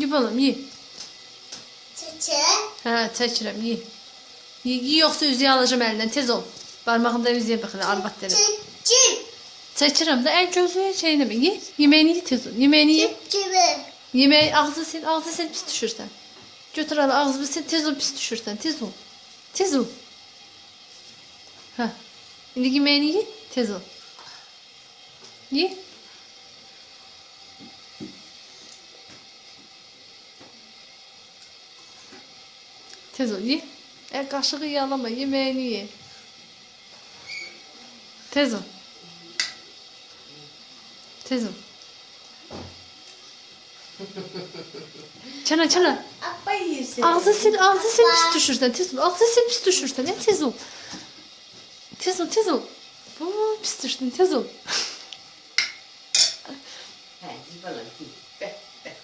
Ye balam ye. Çiçek. Ha çəkirəm ye. Ye, ye yoxsa üzüyü alacağım əlindən tez ol. Barmağında üzüyə baxır arvad deyir. Çiçek. Çəkirəm də ən gözü şeyini? Ye. Yeməyini ye tez ol. Yeməyini ye. Çiçek. Yemək ağzı sil, ağzı sil pis düşürsən. Götür al ağzını sil tez ol pis düşürsən. Tez ol. Tez ol. Hə. İndi yeməyini ye, tez ol. Ye. Tez ol, ye. E, kaşığı yalama, yemeğini ye. Tez ol. Tez ol. Çana çana. Abba yesin. Ağzı sil, ağzı sil pis düşürsən. Tez ol. Ağzı sil pis düşürsən. Ya tez ol. Tez ol, tez ol. Bu pis düşdün, tez ol. Hə, balam. Be, be.